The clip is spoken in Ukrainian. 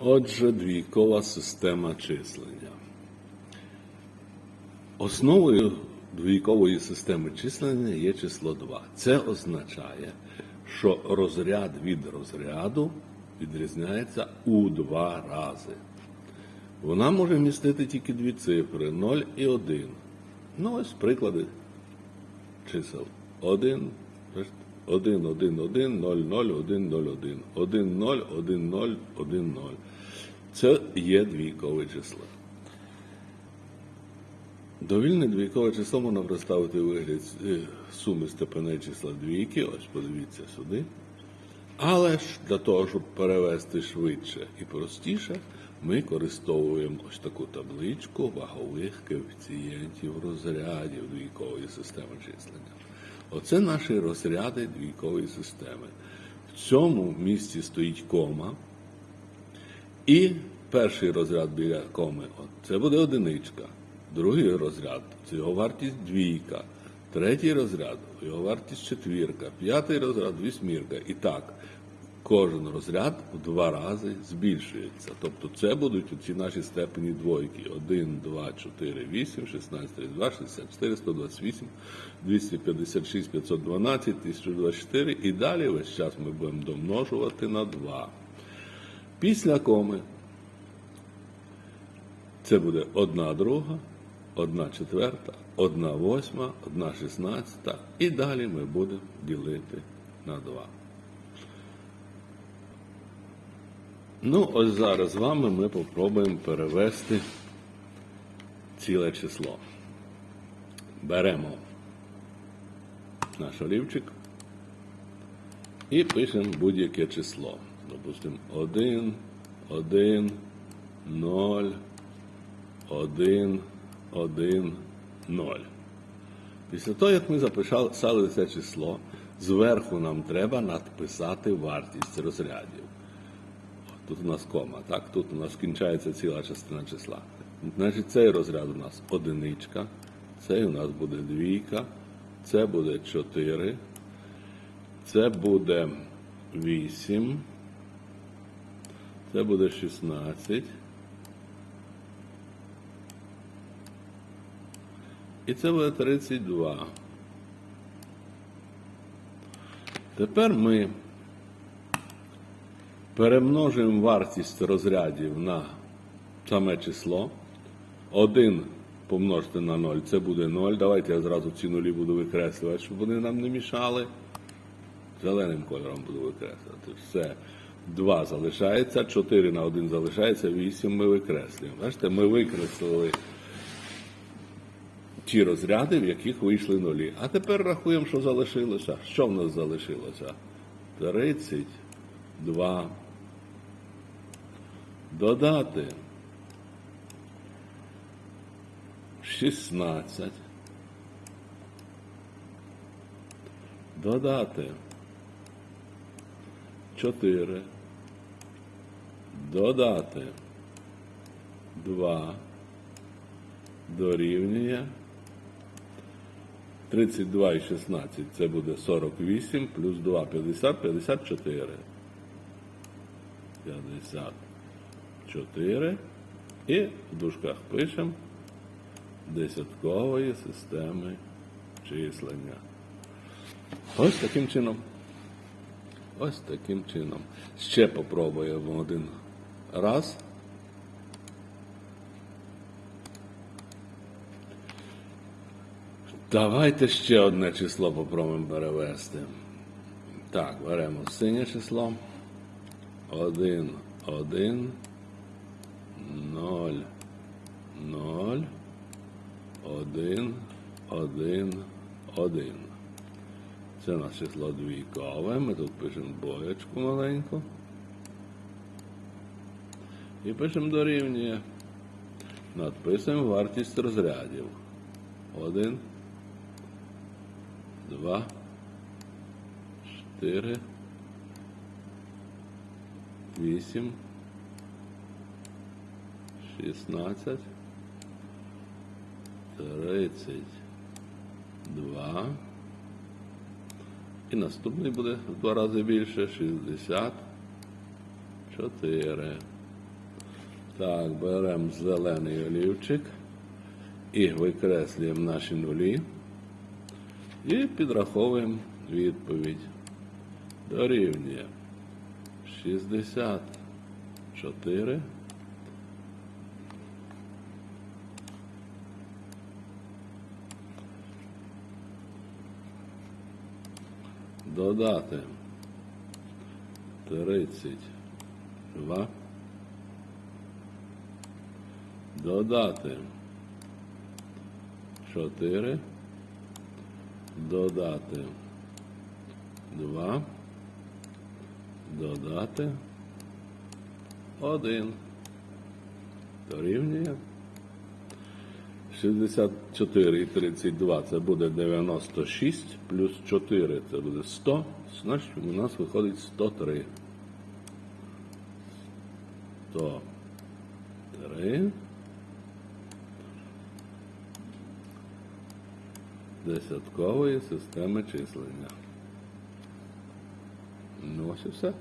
Отже, двійкова система числення. Основою двійкової системи числення є число 2. Це означає, що розряд від розряду відрізняється у два рази. Вона може містити тільки дві цифри 0 і 1. Ну, ось приклади чисел 1, 1, 1, 1, 0, 0, 1, 0, 1, 1, 0, 1, 0, 1, 0. Це є двійкове число. Довільне двійкове число можна представити у вигляді е, суми степеней числа двійки. Ось подивіться сюди. Але ж для того, щоб перевести швидше і простіше, ми використовуємо ось таку табличку вагових коефіцієнтів розрядів двійкової системи числення. Оце наші розряди двійкової системи. В цьому місці стоїть кома. І перший розряд біля коми це буде одиничка. Другий розряд це його вартість двійка. Третій розряд його вартість четвірка. П'ятий розряд вісьмірка. І так, кожен розряд в два рази збільшується. Тобто це будуть ці наші степені двойки. 1, 2, 4, 8, 16, 32, 64, 128, 256, 512, 1024. І далі весь час ми будемо домножувати на 2. Після коми це буде одна друга, одна четверта, одна восьма, одна шістнадцята. І далі ми будемо ділити на 2. Ну, ось зараз з вами ми попробуємо перевести ціле число. Беремо наш олівчик і пишемо будь-яке число. Допустимо 1, 1, 0, 1, 1, 0. Після того, як ми записали це число, зверху нам треба надписати вартість розрядів. Тут у нас кома, так? Тут у нас кінчається ціла частина числа. Значить, цей розряд у нас одиничка, цей у нас буде двійка, це буде 4, це буде 8, це буде 16. І це буде 32. Тепер ми перемножуємо вартість розрядів на саме число. 1 помножити на 0, це буде 0. Давайте я зразу ці нулі буду викреслювати, щоб вони нам не мішали. Зеленим кольором буду викреслювати. Все. 2 залишається, 4 на 1 залишається, 8 ми викреслюємо. Бачите, ми викреслили ті розряди, в яких вийшли нулі. А тепер рахуємо, що залишилося. Що в нас залишилося? 32. Додати 16. Додати 4. Додати 2. Дорівнює 32 і 16 це буде 48 плюс 2 50, 54. 54. І в дужках пишемо десяткової системи числення. Ось таким чином. Ось таким чином. Ще попробуємо один раз. Давайте ще одне число попробуємо перевести. Так, беремо синє число. 1, 1, 0, 0, 1, 1, 1. Це у нас число двійкове. Ми тут пишемо боєчку маленьку. І пишемо дорівнює. Надписуємо вартість розрядів. 1, 2, 4, 8, 16, 32. І наступний буде в два рази більше 64. Так, беремо зелений олівчик і викреслюємо наші нулі. І підраховуємо відповідь. Дорівнює 64. Додати 32. Додати 4. Додати 2. Додати 1. Дорівнює 64 і 32 це буде 96, плюс 4 це буде 100, значить у нас виходить 103. 103. Десяткової системи числення. Ну ось і все.